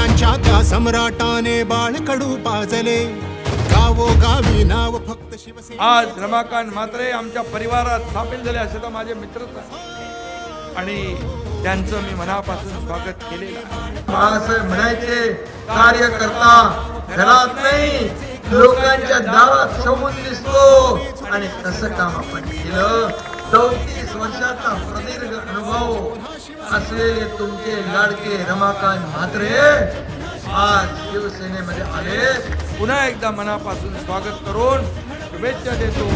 हृदयांच्या त्या सम्राटाने बाळकडू पाजले. गावोगावी नाव फक्त शिवसेना आज रमाकांत म्हात्रे आमच्या परिवारात सामील झाले असे तर माझे मित्रच आहेत. आणि त्यांचं मी मनापासून स्वागत आहे. बाळासाहेब म्हणायचे कार्यकर्ता घरात नाही लोकांच्या दारात समोर दिसतो. आणि तसं काम आपण केलं. चौतीस वर्षाचा प्रदीर्घ अनुभव. असलेले तुमचे लाडके रमाकांत म्हात्रे आज शिवसेनेमध्ये आले. पुन्हा एकदा मनापासून स्वागत करून शुभेच्छा देतो.